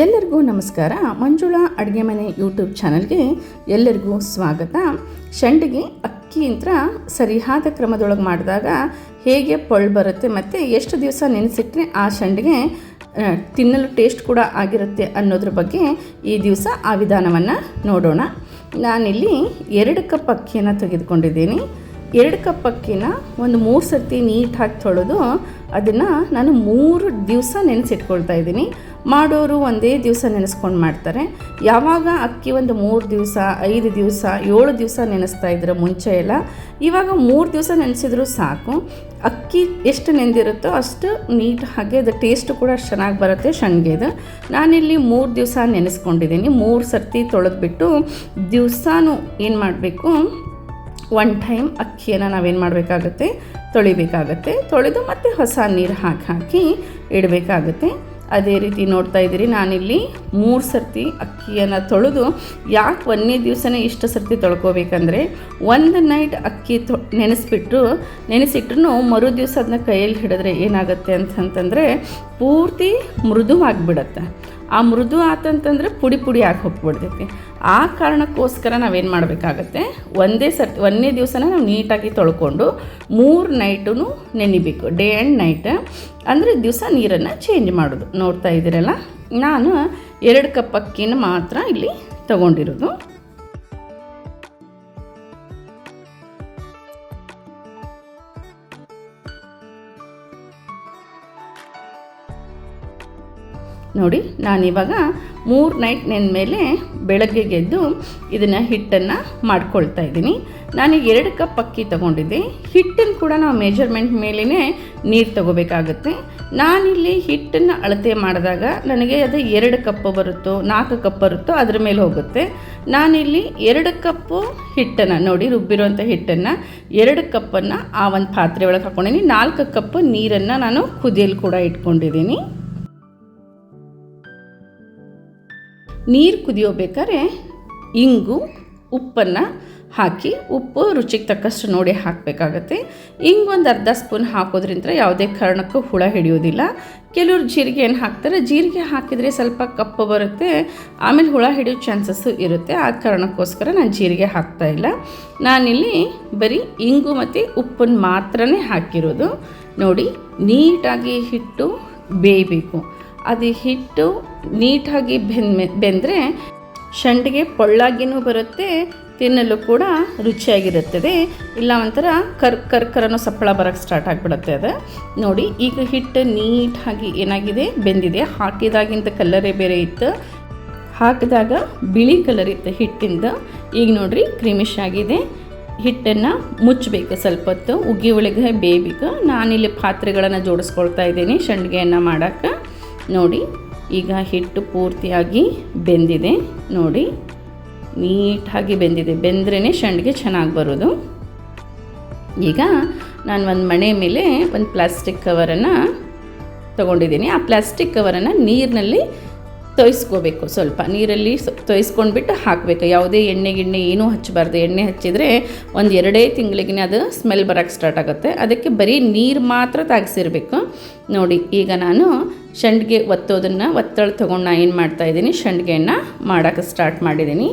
ಎಲ್ಲರಿಗೂ ನಮಸ್ಕಾರ. ಮಂಜುಳಾ ಅಡುಗೆ ಮನೆ ಯೂಟ್ಯೂಬ್ ಚಾನಲ್ಗೆ ಎಲ್ಲರಿಗೂ ಸ್ವಾಗತ. ಶಂಡಿಗೆ ಅಕ್ಕಿಯಿಂದ ಸರಿಯಾದ ಕ್ರಮದೊಳಗೆ ಮಾಡಿದಾಗ ಹೇಗೆ ಪೊಳ್ಳು ಬರುತ್ತೆ ಮತ್ತು ಎಷ್ಟು ದಿವಸ ನೆನೆಸಿಟ್ರೆ ಆ ಶಂಡಿಗೆ ತಿನ್ನಲು ಟೇಸ್ಟ್ ಕೂಡ ಆಗಿರುತ್ತೆ ಅನ್ನೋದ್ರ ಬಗ್ಗೆ ಈ ದಿವಸ ಆ ವಿಧಾನವನ್ನು ನೋಡೋಣ. ನಾನಿಲ್ಲಿ ಎರಡು ಕಪ್ ಅಕ್ಕಿಯನ್ನು ತೆಗೆದುಕೊಂಡಿದ್ದೀನಿ. ಎರಡು ಕಪ್ ಅಕ್ಕಿನ ಒಂದು ಮೂರು ಸರ್ತಿ ನೀಟಾಗಿ ತೊಳೆದು ಅದನ್ನು ನಾನು ಮೂರು ದಿವಸ ನೆನೆಸಿಟ್ಕೊಳ್ತಾ ಇದ್ದೀನಿ. ಮಾಡೋರು ಒಂದೇ ದಿವಸ ನೆನೆಸ್ಕೊಂಡು ಮಾಡ್ತಾರೆ. ಯಾವಾಗ ಅಕ್ಕಿ ಒಂದು ಮೂರು ದಿವಸ, ಐದು ದಿವಸ, ಏಳು ದಿವಸ ನೆನೆಸ್ತಾ ಇದ್ರೆ ಮುಂಚೆ ಎಲ್ಲ, ಇವಾಗ ಮೂರು ದಿವಸ ನೆನೆಸಿದ್ರು ಸಾಕು. ಅಕ್ಕಿ ಎಷ್ಟು ನೆಂದಿರುತ್ತೋ ಅಷ್ಟು ನೀಟ್ ಹಾಗೆ ಅದು ಟೇಸ್ಟು ಕೂಡ ಅಷ್ಟು ಚೆನ್ನಾಗಿ ಬರುತ್ತೆ ಶಣ್ಗೆದು. ನಾನಿಲ್ಲಿ ಮೂರು ದಿವಸ ನೆನೆಸ್ಕೊಂಡಿದ್ದೀನಿ. ಮೂರು ಸರ್ತಿ ತೊಳೆದ್ಬಿಟ್ಟು ದಿವಸನೂ ಏನು ಮಾಡಬೇಕು? ಒನ್ ಟೈಮ್ ಅಕ್ಕಿಯನ್ನು ನಾವೇನು ಮಾಡಬೇಕಾಗುತ್ತೆ? ತೊಳಿಬೇಕಾಗತ್ತೆ. ತೊಳೆದು ಮತ್ತೆ ಹೊಸ ನೀರು ಹಾಕಿ ಹಾಕಿ ಇಡಬೇಕಾಗತ್ತೆ. ಅದೇ ರೀತಿ ನೋಡ್ತಾ ಇದ್ದೀರಿ, ನಾನಿಲ್ಲಿ ಮೂರು ಸರ್ತಿ ಅಕ್ಕಿಯನ್ನು ತೊಳೆದು ಯಾಕೆ ಒಂದನೇ ದಿವಸನೇ ಇಷ್ಟು ಸರ್ತಿ ತೊಳ್ಕೊಬೇಕಂದ್ರೆ, ಒಂದು ನೈಟ್ ಅಕ್ಕಿ ತೊ ನೆನೆಸ್ಬಿಟ್ಟು ನೆನೆಸಿಟ್ರು ಮರು ದಿವಸ ಅದನ್ನ ಕೈಯಲ್ಲಿ ಹಿಡಿದ್ರೆ ಏನಾಗುತ್ತೆ ಅಂತಂತಂದರೆ ಪೂರ್ತಿ ಮೃದುವಾಗಿಬಿಡತ್ತೆ. ಆ ಮೃದು ಆತಂತಂದರೆ ಪುಡಿ ಪುಡಿ ಆಗಿ ಹೋಗ್ಬಿಡ್ತೈತಿ. ಆ ಕಾರಣಕ್ಕೋಸ್ಕರ ನಾವೇನು ಮಾಡಬೇಕಾಗತ್ತೆ? ಒಂದೇ ಸರ್ತಿ ಒಂದನೇ ದಿವಸನ ನಾವು ನೀಟಾಗಿ ತೊಳ್ಕೊಂಡು ಮೂರು ನೈಟೂ ನೆನಿಬೇಕು. Day and night. ಅಂದರೆ ದಿವಸ ನೀರನ್ನು ಚೇಂಜ್ ಮಾಡೋದು. ನೋಡ್ತಾ ಇದ್ದೀರಲ್ಲ? ನಾನು ಎರಡು ಕಪ್ ಅಕ್ಕಿನ ಮಾತ್ರ ಇಲ್ಲಿ ತಗೊಂಡಿರೋದು. ನೋಡಿ ನಾನಿವಾಗ ಮೂರು ನೈಟ್ ಮೇಲೆ ಬೆಳಗ್ಗೆ ಗೆದ್ದು ಇದನ್ನು ಹಿಟ್ಟನ್ನು ಮಾಡ್ಕೊಳ್ತಾ ಇದ್ದೀನಿ. ನಾನು ಎರಡು ಕಪ್ ಅಕ್ಕಿ ತೊಗೊಂಡಿದ್ದೆ. ಹಿಟ್ಟನ್ನು ಕೂಡ ನಾವು ಮೆಜರ್ಮೆಂಟ್ ಮೇಲೇ ನೀರು ತಗೋಬೇಕಾಗುತ್ತೆ. ನಾನಿಲ್ಲಿ ಹಿಟ್ಟನ್ನು ಅಳತೆ ಮಾಡಿದಾಗ ನನಗೆ ಅದು ಎರಡು ಕಪ್ ಬರುತ್ತೋ, ನಾಲ್ಕು ಕಪ್ ಬರುತ್ತೋ ಅದ್ರ ಮೇಲೆ ಹೋಗುತ್ತೆ. ನಾನಿಲ್ಲಿ ಎರಡು ಕಪ್ಪು ಹಿಟ್ಟನ್ನು ನೋಡಿ ರುಬ್ಬಿರುವಂಥ ಹಿಟ್ಟನ್ನು ಎರಡು ಕಪ್ಪನ್ನು ಆ ಒಂದು ಪಾತ್ರೆ ಒಳಗೆ ಹಾಕ್ಕೊಂಡಿದ್ದೀನಿ ನಾಲ್ಕು ಕಪ್ ನೀರನ್ನು ನಾನು ಕುದಿಯಲು ಕೂಡ ಇಟ್ಕೊಂಡಿದ್ದೀನಿ. ನೀರು ಕುದಿಯೋಬೇಕಾದ್ರೆ ಇಂಗು, ಉಪ್ಪನ್ನು ಹಾಕಿ ಉಪ್ಪು ರುಚಿಗೆ ತಕ್ಕಷ್ಟು ನೋಡಿ ಹಾಕಬೇಕಾಗತ್ತೆ. ಹಿಂಗೆ ಒಂದು ಅರ್ಧ ಸ್ಪೂನ್ ಹಾಕೋದ್ರಿಂದ ಯಾವುದೇ ಕಾರಣಕ್ಕೂ ಹುಳ ಹಿಡಿಯೋದಿಲ್ಲ. ಕೆಲವ್ರು ಜೀರಿಗೆ ಏನು ಹಾಕ್ತಾರೆ, ಜೀರಿಗೆ ಹಾಕಿದರೆ ಸ್ವಲ್ಪ ಕಪ್ಪು ಬರುತ್ತೆ, ಆಮೇಲೆ ಹುಳ ಹಿಡಿಯೋ ಚಾನ್ಸಸ್ಸು ಇರುತ್ತೆ. ಆ ಕಾರಣಕ್ಕೋಸ್ಕರ ನಾನು ಜೀರಿಗೆ ಹಾಕ್ತಾ ಇಲ್ಲ. ನಾನಿಲ್ಲಿ ಬರೀ ಇಂಗು ಮತ್ತು ಉಪ್ಪನ್ನು ಮಾತ್ರನೇ ಹಾಕಿರೋದು. ನೋಡಿ, ನೀಟಾಗಿ ಹಿಟ್ಟು ಬೇಯಬೇಕು. ಅದು ಹಿಟ್ಟು ನೀಟಾಗಿ ಬೆಂದ ಬೆಂದರೆ ಶಂಡಿಗೆ ಪೊಳ್ಳಾಗಿನೂ ಬರುತ್ತೆ, ತಿನ್ನಲು ಕೂಡ ರುಚಿಯಾಗಿರುತ್ತದೆ. ಇಲ್ಲ ಒಂಥರ ಕರ್, ಕರ್ಕರನ ಸಪ್ಪಳ ಬರೋಕ್ಕೆ ಸ್ಟಾರ್ಟ್ ಆಗಿಬಿಡುತ್ತೆ ಅದು. ನೋಡಿ, ಈಗ ಹಿಟ್ಟು ನೀಟಾಗಿ ಏನಾಗಿದೆ? ಬೆಂದಿದೆ. ಹಾಕಿದಾಗಿಂದ ಕಲರೇ ಬೇರೆ ಇತ್ತು. ಹಾಕಿದಾಗ ಬಿಳಿ ಕಲರ್ ಇತ್ತು ಹಿಟ್ಟಿಂದ. ಈಗ ನೋಡಿರಿ ಕ್ರಿಮಿಶ್ ಆಗಿದೆ. ಹಿಟ್ಟನ್ನು ಮುಚ್ಚಬೇಕು ಸ್ವಲ್ಪ ಹೊತ್ತು. ಉಗಿ ಒಳಗೆ ಬೇಯಬೇಕು. ನಾನಿಲ್ಲಿ ಪಾತ್ರೆಗಳನ್ನು ಜೋಡಿಸ್ಕೊಳ್ತಾ ಇದ್ದೀನಿ ಸಂಡಿಗೆಯನ್ನು ಮಾಡೋಕ್ಕೆ. ನೋಡಿ, ಈಗ ಹಿಟ್ಟು ಪೂರ್ತಿಯಾಗಿ ಬೆಂದಿದೆ. ನೋಡಿ, ನೀಟಾಗಿ ಬೆಂದಿದೆ. ಬೆಂದ್ರೇ ಸಂಡಿಗೆ ಚೆನ್ನಾಗಿ ಬರೋದು. ಈಗ ನಾನು ಒಂದು ಮಣೆ ಮೇಲೆ ಒಂದು ಪ್ಲಾಸ್ಟಿಕ್ ಕವರನ್ನು ತಗೊಂಡಿದ್ದೀನಿ. ಆ ಪ್ಲಾಸ್ಟಿಕ್ ಕವರನ್ನು ನೀರಿನಲ್ಲಿ ತೊಯ್ಸ್ಕೋಬೇಕು. ಸ್ವಲ್ಪ ನೀರಲ್ಲಿ ತೊಯ್ಸ್ಕೊಂಡ್ಬಿಟ್ಟು ಹಾಕಬೇಕು. ಯಾವುದೇ ಎಣ್ಣೆ ಗಿಣ್ಣೆ ಏನೂ ಹಚ್ಚಬಾರ್ದು. ಎಣ್ಣೆ ಹಚ್ಚಿದರೆ ಒಂದು ಎರಡೇ ತಿಂಗಳಿಗೆ ಅದು ಸ್ಮೆಲ್ ಬರೋಕ್ಕೆ ಸ್ಟಾರ್ಟ್ ಆಗುತ್ತೆ. ಅದಕ್ಕೆ ಬರೀ ನೀರು ಮಾತ್ರ ತಾಗಿಸಿರ್ಬೇಕು. ನೋಡಿ, ಈಗ ನಾನು ಸಂಡಿಗೆ ಒತ್ತೋದನ್ನು ಒತ್ತಳ ತೊಗೊಂಡು ನಾನು ಏನು ಮಾಡ್ತಾಯಿದ್ದೀನಿ ಸಂಡಿಗೆಯನ್ನು ಮಾಡೋಕ್ಕೆ ಸ್ಟಾರ್ಟ್ ಮಾಡಿದ್ದೀನಿ.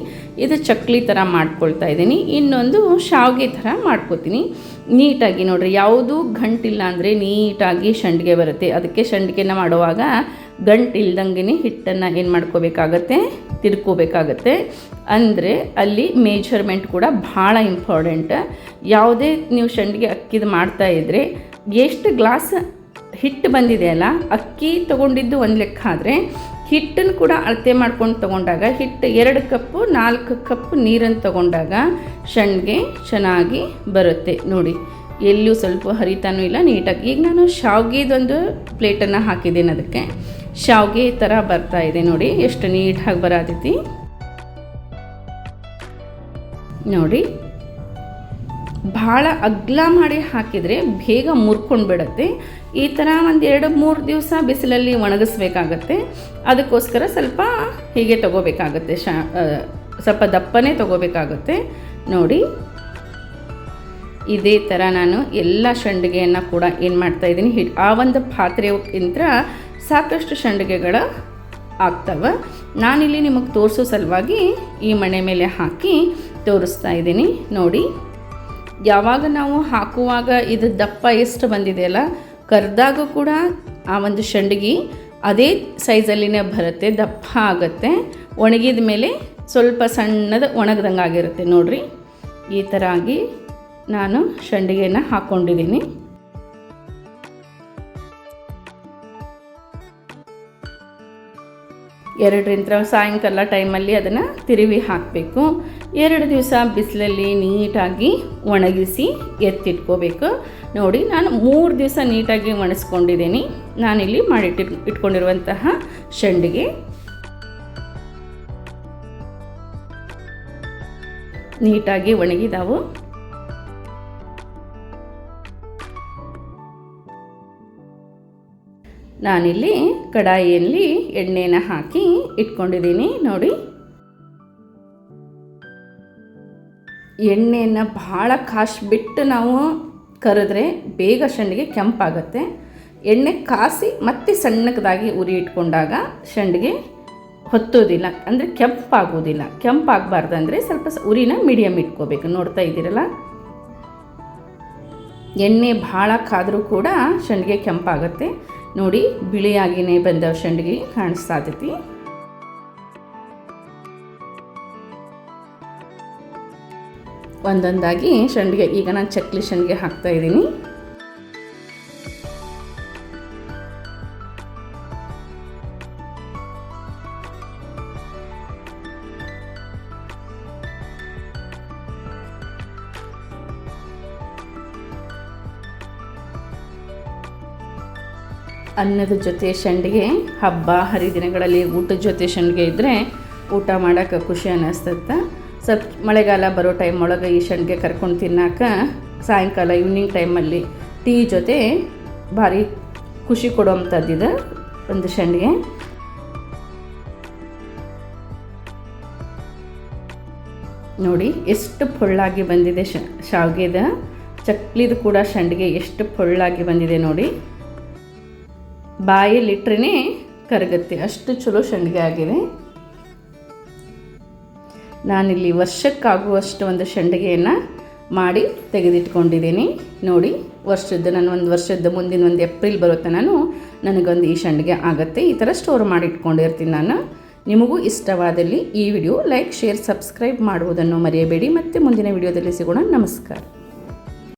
ಇದು ಚಕ್ಲಿ ಥರ ಮಾಡ್ಕೊಳ್ತಾ ಇದ್ದೀನಿ. ಇನ್ನೊಂದು ಶಾವಿಗೆ ಥರ ಮಾಡ್ಕೋತೀನಿ. ನೀಟಾಗಿ ನೋಡಿರಿ, ಯಾವುದೂ ಗಂಟಿಲ್ಲ ಅಂದರೆ ನೀಟಾಗಿ ಸಂಡಿಗೆ ಬರುತ್ತೆ. ಅದಕ್ಕೆ ಸಂಡಿಗೆನ ಮಾಡುವಾಗ ಗಂಟು ಇಲ್ದಂಗೆ ಹಿಟ್ಟನ್ನು ಏನು ಮಾಡ್ಕೋಬೇಕಾಗತ್ತೆ? ತಿರ್ಕೋಬೇಕಾಗತ್ತೆ. ಅಂದರೆ ಅಲ್ಲಿ ಮೇಜರ್ಮೆಂಟ್ ಕೂಡ ಭಾಳ ಇಂಪಾರ್ಟೆಂಟ್ ಯಾವುದೇ ನೀವು ಸಂಡಿಗೆ ಅಕ್ಕಿದು ಮಾಡ್ತಾ ಇದ್ದರೆ ಎಷ್ಟು ಗ್ಲಾಸ್ ಹಿಟ್ಟು ಬಂದಿದೆ ಅಲ್ಲ, ಅಕ್ಕಿ ತೊಗೊಂಡಿದ್ದು ಒಂದು ಲೆಕ್ಕ ಆದರೆ ಹಿಟ್ಟನ್ನು ಕೂಡ ಅಳತೆ ಮಾಡ್ಕೊಂಡು ತೊಗೊಂಡಾಗ, ಹಿಟ್ಟು ಎರಡು ಕಪ್ಪು, ನಾಲ್ಕು ಕಪ್ ನೀರನ್ನು ತೊಗೊಂಡಾಗ ಸಂಡಿಗೆ ಚೆನ್ನಾಗಿ ಬರುತ್ತೆ. ನೋಡಿ ಎಲ್ಲೂ ಸ್ವಲ್ಪ ಹರಿತಾನೂ ಇಲ್ಲ, ನೀಟಾಗಿ. ಈಗ ನಾನು ಶಾವ್ಗೆದೊಂದು ಪ್ಲೇಟನ್ನು ಹಾಕಿದ್ದೀನಿ ಅದಕ್ಕೆ. ಶಾವ್ಗೆ ಥರ ಬರ್ತಾ ಇದೆ ನೋಡಿ, ಎಷ್ಟು ನೀಟಾಗಿ ಬರತೈತಿ. ನೋಡಿ, ಭಾಳ ಅಗ್ಲ ಮಾಡಿ ಹಾಕಿದರೆ ಬೇಗ ಮುರ್ಕೊಂಡು ಬಿಡುತ್ತೆ. ಈ ಥರ ಒಂದು ಎರಡು, ಮೂರು ದಿವಸ ಬಿಸಿಲಲ್ಲಿ ಒಣಗಿಸ್ಬೇಕಾಗತ್ತೆ. ಅದಕ್ಕೋಸ್ಕರ ಸ್ವಲ್ಪ ಹೀಗೆ ತಗೋಬೇಕಾಗತ್ತೆ, ಶಾ ಸ್ವಲ್ಪ ದಪ್ಪನೇ ತಗೋಬೇಕಾಗುತ್ತೆ. ನೋಡಿ, ಇದೇ ಥರ ನಾನು ಎಲ್ಲ ಸಂಡಿಗೆಯನ್ನು ಕೂಡ ಏನು ಮಾಡ್ತಾಯಿದ್ದೀನಿ ಹಿಟ್ ಆ ಒಂದು ಪಾತ್ರೆಗಿಂತ ಸಾಕಷ್ಟು ಸಂಡಿಗೆಗಳು ಆಗ್ತವೆ. ನಾನಿಲ್ಲಿ ನಿಮಗೆ ತೋರಿಸೋ ಸಲುವಾಗಿ ಈ ಮಣೆ ಮೇಲೆ ಹಾಕಿ ತೋರಿಸ್ತಾ ಇದ್ದೀನಿ. ನೋಡಿ, ಯಾವಾಗ ನಾವು ಹಾಕುವಾಗ ಇದು ದಪ್ಪ ಎಷ್ಟು ಬಂದಿದೆಯಲ್ಲ ಕರೆದಾಗ ಕೂಡ ಆ ಒಂದು ಸಂಡಿಗೆ ಅದೇ ಸೈಜಲ್ಲಿನೇ ಬರುತ್ತೆ, ದಪ್ಪ ಆಗುತ್ತೆ. ಒಣಗಿದ ಮೇಲೆ ಸ್ವಲ್ಪ ಸಣ್ಣದ ಒಣಗ್ದಂಗೆ ಆಗಿರುತ್ತೆ ನೋಡಿರಿ. ಈ ಥರ ಆಗಿ ನಾನು ಸಂಡಿಗೆನ ಹಾಕ್ಕೊಂಡಿದ್ದೀನಿ ಎರಡರಿಂದ ಸಾಯಂಕಾಲ ಟೈಮಲ್ಲಿ ಅದನ್ನು ತಿರುವಿ ಹಾಕಬೇಕು. ಎರಡು ದಿವಸ ಬಿಸಿಲಲ್ಲಿ ನೀಟಾಗಿ ಒಣಗಿಸಿ ಎತ್ತಿಟ್ಕೋಬೇಕು. ನೋಡಿ, ನಾನು ಮೂರು ದಿವಸ ನೀಟಾಗಿ ಒಣಗಿಸ್ಕೊಂಡಿದ್ದೀನಿ ನಾನಿಲ್ಲಿ ಮಾಡಿಟ್ಟು ಇಟ್ಕೊಂಡಿರುವಂತಹ ಶಂಡಿಗೆ. ನೀಟಾಗಿ ಒಣಗಿದಾವು ನಾನಿಲ್ಲಿ ಕಡಾಯಿಯಲ್ಲಿ ಎಣ್ಣೆನ ಹಾಕಿ ಇಟ್ಕೊಂಡಿದ್ದೀನಿ, ನೋಡಿ. ಎಣ್ಣೆಯನ್ನು ಭಾಳ ಕಾಶಿಬಿಟ್ಟು ನಾವು ಕರೆದ್ರೆ ಬೇಗ ಶಂಡಿಗೆ ಕೆಂಪಾಗುತ್ತೆ. ಎಣ್ಣೆ ಕಾಸಿ ಮತ್ತೆ ಸಣ್ಣಕ್ಕದಾಗಿ ಉರಿ ಇಟ್ಕೊಂಡಾಗ ಶಂಡಿಗೆ ಹೊತ್ತೋದಿಲ್ಲ, ಅಂದರೆ ಕೆಂಪಾಗೋದಿಲ್ಲ. ಕೆಂಪಾಗಬಾರ್ದು ಅಂದರೆ ಸ್ವಲ್ಪ ಉರಿನ ಮೀಡಿಯಮ್ ಇಟ್ಕೋಬೇಕು. ನೋಡ್ತಾ ಇದ್ದೀರಲ್ಲ? ಎಣ್ಣೆ ಭಾಳ ಕಾದರೂ ಕೂಡ ಶಂಡಿಗೆ ಕೆಂಪಾಗುತ್ತೆ. ನೋಡಿ ಬಿಳಿಯಾಗಿನೇ ಬಂದ ಶಂಡಿಗೆ ಕಾಣಿಸ್ತಾ ಇರ್ತೈತಿ ಒಂದೊಂದಾಗಿ ಶಂಡಿಗೆ ಈಗ ನಾನು ಚಕ್ಲಿ ಶಂಡಿಗೆ ಹಾಕ್ತಾ ಇದ್ದೀನಿ. ಅನ್ನದ ಜೊತೆ ಸಂಡಿಗೆ ಹಬ್ಬ, ಹರಿದಿನಗಳಲ್ಲಿ ಊಟದ ಜೊತೆ ಸಂಡಿಗೆ ಇದ್ದರೆ ಊಟ ಮಾಡೋಕ್ಕೆ ಖುಷಿ ಅನ್ನಿಸ್ತತ್ತ ಸ್ವಲ್ಪ ಮಳೆಗಾಲ ಬರೋ ಟೈಮ್ ಒಳಗೆ ಈ ಸಂಡಿಗೆ ಕರ್ಕೊಂಡು ತಿನ್ನಾಕ ಸಾಯಂಕಾಲ ಈವ್ನಿಂಗ್ ಟೈಮಲ್ಲಿ ಟೀ ಜೊತೆ ಭಾರಿ ಖುಷಿ ಕೊಡುವಂಥದ್ದಿದೆ ಒಂದು ಸಂಡಿಗೆ ನೋಡಿ, ಎಷ್ಟು ಪೊಳ್ಳಾಗಿ ಬಂದಿದೆ ಶಾವಿಗೆದ ಚಕ್ಲಿದು ಕೂಡ ಸಂಡಿಗೆ ಎಷ್ಟು ಪೊಳ್ಳಾಗಿ ಬಂದಿದೆ ನೋಡಿ. ಬಾಯಲ್ಲಿಟ್ರೇ ಕರಗುತ್ತೆ. ಅಷ್ಟು ಚಲೋ ಸಂಡಿಗೆ ಆಗಿದೆ. ನಾನಿಲ್ಲಿ ವರ್ಷಕ್ಕಾಗುವಷ್ಟು ಒಂದು ಸಂಡಿಗೆಯನ್ನು ಮಾಡಿ ತೆಗೆದಿಟ್ಕೊಂಡಿದ್ದೀನಿ. ನೋಡಿ, ವರ್ಷದ ನಾನು ಒಂದು ವರ್ಷದ ಮುಂದಿನ ಒಂದು ಏಪ್ರಿಲ್ ಬರುತ್ತೆ ನಾನು, ನನಗೊಂದು ಈ ಸಂಡಿಗೆ ಆಗುತ್ತೆ. ಈ ಥರ ಸ್ಟೋರ್ ಮಾಡಿ ಇಟ್ಕೊಂಡಿರ್ತೀನಿ ನಾನು. ನಿಮಗೂ ಇಷ್ಟವಾದಲ್ಲಿ ಈ ವಿಡಿಯೋ ಲೈಕ್, ಶೇರ್, ಸಬ್ಸ್ಕ್ರೈಬ್ ಮಾಡುವುದನ್ನು ಮರೆಯಬೇಡಿ. ಮತ್ತು ಮುಂದಿನ ವಿಡಿಯೋದಲ್ಲಿ ಸಿಗೋಣ. ನಮಸ್ಕಾರ.